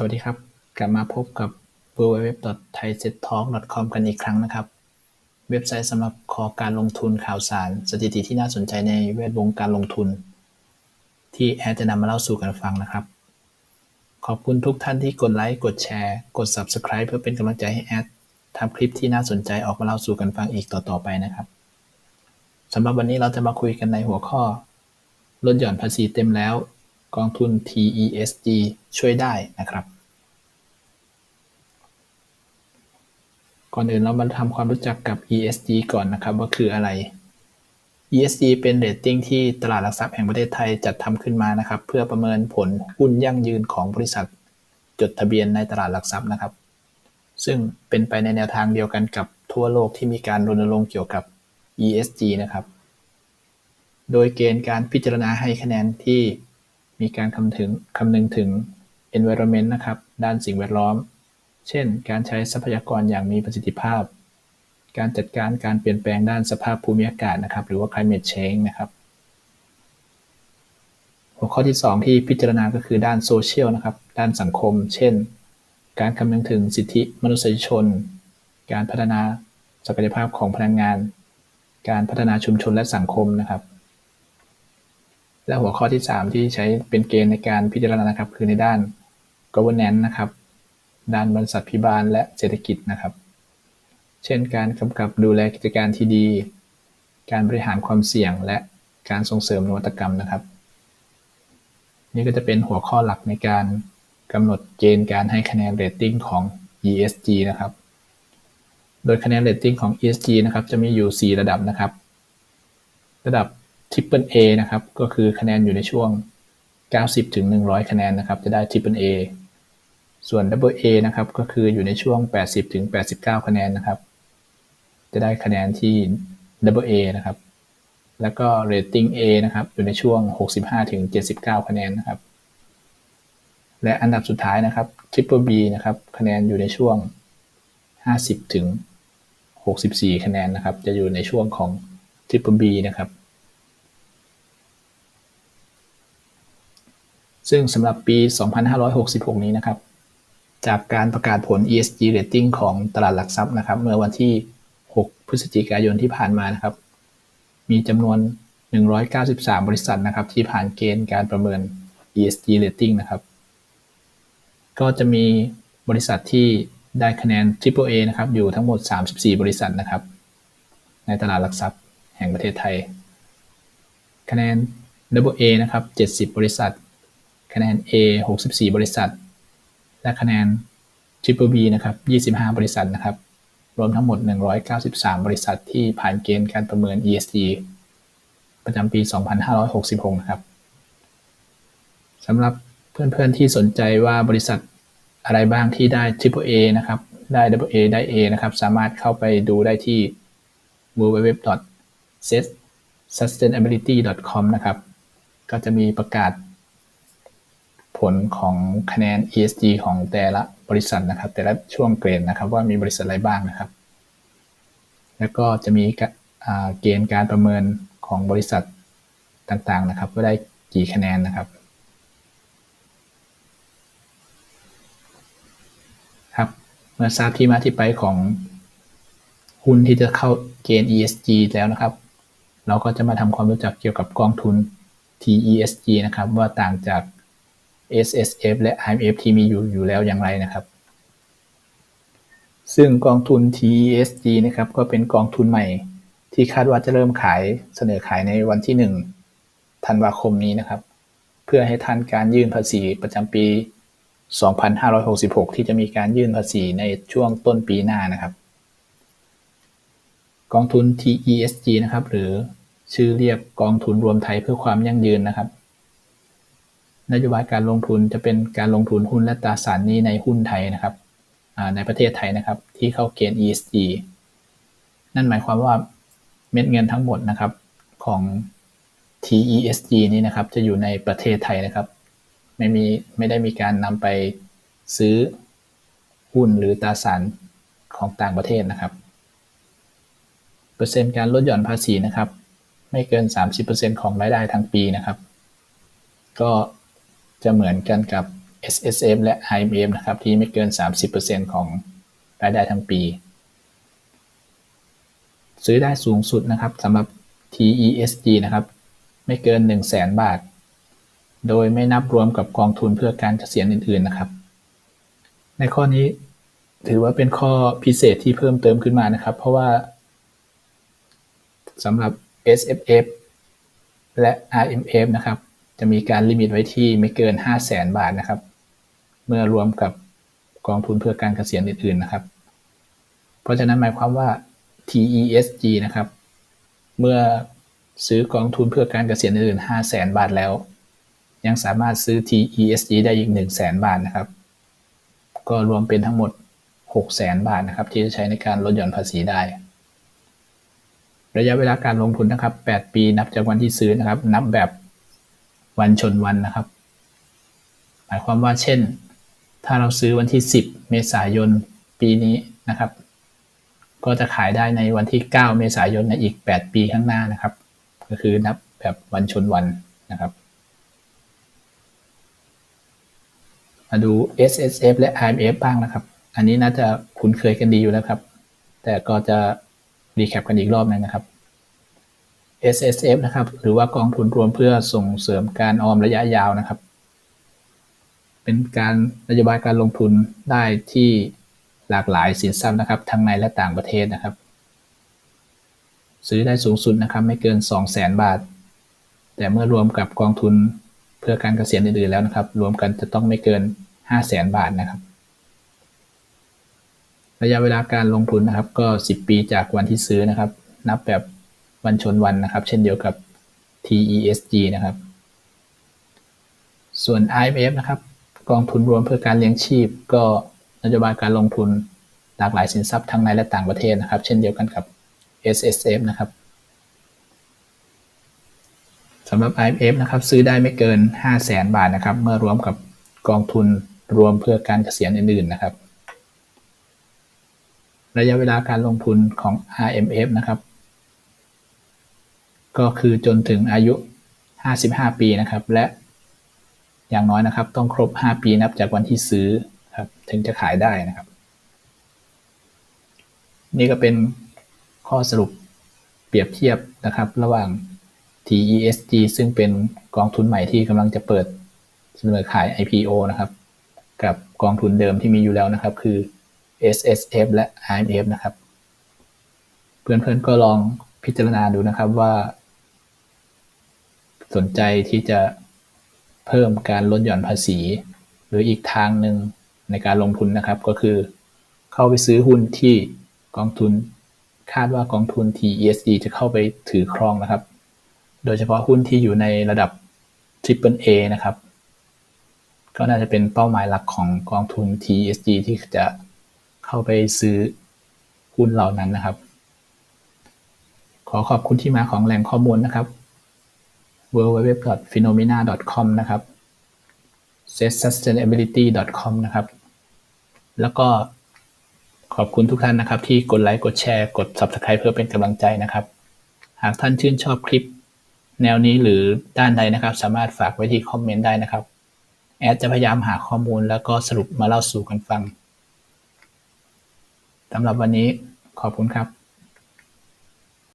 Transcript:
สวัสดีครับ กลับมาพบกับ www.thaisettalk.com กันอีกครั้งนะครับ เว็บไซต์สำหรับขอการลงทุนข่าวสาร สถิติที่น่าสนใจในแวดวงการลงทุน ที่แอดจะนำมาเล่าสู่กันฟังนะครับ ขอบคุณทุกท่านที่กดไลค์กดแชร์ กด Subscribe เพื่อเป็นกำลังใจให้แอดทำคลิปที่น่าสนใจออกมาเล่าสู่กันฟังอีกต่อๆไปนะครับสำหรับวันนี้เราจะมาคุยกันในหัวข้อลดหย่อนภาษีเต็มแล้ว กองทุน TESG ช่วยได้นะครับ ก่อนอื่นเรามาทำความรู้จักกับ ESG ก่อนนะครับว่าคืออะไร ESG เป็นเรตติ้งที่ตลาดหลักทรัพย์แห่งประเทศไทยจัดทำขึ้นมานะครับ เพื่อประเมินผลหุ้นยั่งยืนของบริษัท จดทะเบียนในตลาดหลักทรัพย์นะครับ ซึ่งเป็นไปในแนวทางเดียวกันกับทั่วโลกที่มีการรณรงค์เกี่ยวกับ ESG นะครับ โดยเกณฑ์การพิจารณาให้คะแนนที่ มีการคำถึงคำนึงถึง environment นะครับ ด้านสิ่งแวดล้อม เช่น การใช้ทรัพยากรอย่างมีประสิทธิภาพ การจัดการการเปลี่ยนแปลงด้านสภาพภูมิอากาศนะครับ หรือว่า climate change นะครับ หัวข้อที่ 2 ที่พิจารณาก็คือด้านโซเชียลนะครับ ด้านสังคม เช่น การคำนึงถึงสิทธิมนุษยชน การพัฒนาศักยภาพของพลังงาน การพัฒนาชุมชนและสังคมนะครับ และหัวข้อที่ 3 ที่ใช้เป็นเกณฑ์ในการพิจารณานะครับคือในด้าน governance นะครับ ด้านบริษัทพิบาลและเศรษฐกิจนะครับ เช่น การกำกับดูแลกิจการที่ดี การบริหารความเสี่ยงและการส่งเสริมนวัตกรรมนะครับ นี่ก็จะเป็นหัวข้อหลักในการกำหนดเกณฑ์การให้คะแนนเรตติ้งของ ESG นะครับ โดยคะแนนเรตติ้งของ ESG นะครับจะมีอยู่ 4 ระดับนะครับ ระดับ Triple A นะครับ ก็คือคะแนนอยู่ในช่วง 90ถึง100 คะแนนนะครับ จะได้ Triple A ส่วน Double A นะครับ ก็คืออยู่ในช่วง 80ถึง89 คะแนนนะครับ จะได้คะแนนที่ Double A นะครับ แล้วก็ Rating A นะครับ อยู่ในช่วง 65ถึง79 คะแนนนะครับ และอันดับสุดท้ายนะครับ Triple B นะครับ คะแนนอยู่ในช่วง 50ถึง64 คะแนนนะครับ จะอยู่ในช่วงของ Triple B นะครับ ซึ่งสำหรับปี 2566 นี้นะครับ จากการประกาศผล ESG rating ของตลาดหลักทรัพย์นะครับ เมื่อวันที่ 6 พฤศจิกายนที่ผ่านมานะครับ มีจำนวน 193 บริษัทนะครับ ที่ผ่านเกณฑ์การประเมิน ESG rating นะครับ ก็จะมีบริษัทที่ได้คะแนน Triple A นะครับ อยู่ทั้งหมด 34 บริษัทนะครับ ในตลาดหลักทรัพย์แห่งประเทศไทย คะแนน Double A นะครับ 70 บริษัท คะแนน A 64 บริษัท และคะแนน Triple B นะครับ 25 บริษัทนะครับ รวมทั้งหมด 193 บริษัทที่ผ่านเกณฑ์การประเมิน ESG ประจำปี 2566 นะครับสำหรับเพื่อนๆที่สนใจว่าบริษัทอะไรบ้างที่ได้ Triple A นะครับ ได้ Double A ได้ A นะครับ สามารถเข้าไปดูได้ที่ www.sustainability.com นะครับ ก็จะมีประกาศ ผลของคะแนน ESG ของแต่ละบริษัทนะครับ แต่ละช่วงเกรดนะครับว่ามีบริษัทอะไรบ้างนะครับ แล้วก็จะมีเกณฑ์การประเมินของบริษัทต่างๆนะครับว่าได้กี่คะแนนนะครับ ครับเมื่อทราบที่มาที่ไปของหุ้นที่จะเข้าเกณฑ์ ESG แล้วนะครับ เราก็จะมาทำความรู้จักเกี่ยวกับกองทุน TESG นะครับว่าต่างจาก S S F และ I M F ที่มีอยู่อยู่แล้วอย่างไรนะครับ ซึ่งกองทุน T E S G นะครับก็เป็นกองทุนใหม่ที่คาดว่าจะเริ่มขายเสนอขายในวันที่ 1 ธันวาคมนี้นะครับ เพื่อให้ทันการยื่นภาษีประจำปี 2566 ที่จะมีการยื่นภาษีในช่วงต้นปีหน้านะครับ กองทุน TESG นะครับหรือชื่อเรียกกองทุนรวมไทยเพื่อความยั่งยืนนะครับ นโยบายการลงทุนจะเป็นการลงทุนหุ้นและตราสารนี้ในหุ้นไทยนะครับในประเทศไทยนะครับ ที่เข้าเกณฑ์ ESG นั่นหมายความว่าเม็ดเงินทั้งหมดนะครับของ TESG นี้นะครับจะอยู่ในประเทศไทยนะครับ ไม่มีไม่ได้มีการนำไปซื้อหุ้นหรือตราสารของต่างประเทศนะครับ เปอร์เซ็นต์การลดหย่อนภาษีนะครับ ไม่เกิน 30%ของรายได้ทั้งปีนะครับ ก็ จะเหมือนกันกับ S S F และ I M F นะครับ ที่ไม่เกิน 30%ของรายได้ทั้งปี ซื้อได้สูงสุดนะครับสำหรับ T E S G นะครับ ไม่เกิน 1 0 0 0 0แบาท โดยไม่นับรวมกับกองทุนเพื่อการเกษียณอื่น ๆ นะครับ ในข้อนี้ถือว่าเป็นข้อพิเศษที่เพิ่มเติมขึ้นมานะครับ เพราะว่าสำหรับ S F F และ R M F นะครับ จะมีการลิมิตไว้ที่ไม่เกิน 5 0 0แสนบาทนะครับ เมื่อรวมกับกองทุนเพื่อการเกษียณอื่นๆนะครับ เพราะฉะนั้นหมายความว่า TESG นะครับ เมื่อซื้อกองทุนเพื่อการเกษียณอื่น5 0 0แสนบาทแล้ว ยังสามารถซื้อ TESG ได้อีก 1 0 0 0 0แสนบาทนะครับ ก็รวมเป็นทั้งหมด 6 0แสนบาทนะครับ ที่จะใช้ในการลดหย่อนภาษีได้ระยะเวลาการลงทุนนะครับ 8 ปีนับจากวันที่ซื้อนะครับ นับแบบ วันชนวันนะครับ หมายความว่าเช่น ถ้าเราซื้อวันที่ 10 เมษายนปีนี้นะครับ ก็จะขายได้ในวันที่ 9 เมษายนในอีก 8 ปีข้างหน้านะครับ ก็คือนับแบบวันชนวันนะครับ มาดู S S F และ I M F บ้างนะครับ อันนี้น่าจะคุ้นเคยกันดีอยู่แล้วครับ แต่ก็จะรีแคปกันอีกรอบนึงนะครับ S S F นะครับ หรือว่ากองทุนรวมเพื่อส่งเสริมการออมระยะยาวนะครับ เป็นการนโยบายการลงทุนได้ที่หลากหลายสินทรัพย์นะครับ ทั้งในและต่างประเทศนะครับ ซื้อได้สูงสุดนะครับ ไม่เกิน 2 0 0แสนบาท แต่เมื่อรวมกับกองทุนเพื่อการเกษียณอื่นๆแล้วนะครับ รวมกันจะต้องไม่เกิน 5 0 0แสนบาทนะครับระยะเวลาการลงทุนนะครับก็ 10 ปีจากวันที่ซื้อนะครับ นับแบบ วันชนวันนะครับ เช่นเดียวกับ TESG นะครับ ส่วน IMF นะครับกองทุนรวมเพื่อการเลี้ยงชีพ ก็นโยบายการลงทุนหลากหลายสินทรัพย์ทั้งในและต่างประเทศนะครับ เช่นเดียวกันกับ SSF นะครับสำหรับ IMF นะครับ ซื้อได้ไม่เกิน 5 0 0แสนบาทนะครับ เมื่อรวมกับกองทุนรวมเพื่อการเกษียณอื่นๆนะครับ ระยะเวลาการลงทุนของ RMF นะครับ ก็คือจนถึงอายุ 55 ปีนะครับ และอย่างน้อยนะครับ ต้องครบ 5 ปีนับจากวันที่ซื้อครับถึงจะขายได้นะครับ นี่ก็เป็นข้อสรุปเปรียบเทียบนะครับ ระหว่าง TESG ซึ่งเป็นกองทุนใหม่ที่กำลังจะเปิดเสนอขาย IPO นะครับ กับกองทุนเดิมที่มีอยู่แล้วนะครับ คือ SSF และ IMF นะครับ เพื่อนๆก็ลองพิจารณาดูนะครับว่า สนใจที่จะเพิ่มการลดหย่อนภาษี หรืออีกทางหนึ่งในการลงทุนนะครับก็คือ เข้าไปซื้อหุ้นที่กองทุนคาดว่ากองทุน TESG จะเข้าไปถือครองนะครับ โดยเฉพาะหุ้นที่อยู่ในระดับ Triple A นะครับ ก็น่าจะเป็นเป้าหมายหลักของกองทุน TESG ที่จะเข้าไปซื้อหุ้นเหล่านั้นนะครับ ขอขอบคุณที่มาของแหล่งข้อมูลนะครับ www.phenomena.com นะครับ setsustainability.com นะครับ แล้วก็ขอบคุณทุกท่านนะครับที่กดไลค์ กดแชร์ กด Subscribe เพื่อเป็นกำลังใจนะครับ หากท่านชื่นชอบคลิปแนวนี้หรือด้านใดนะครับ สามารถฝากไว้ที่คอมเมนต์ได้นะครับ แอดจะพยายามหาข้อมูลแล้วก็สรุปมาเล่าสู่กันฟังสำหรับวันนี้ขอบคุณครับ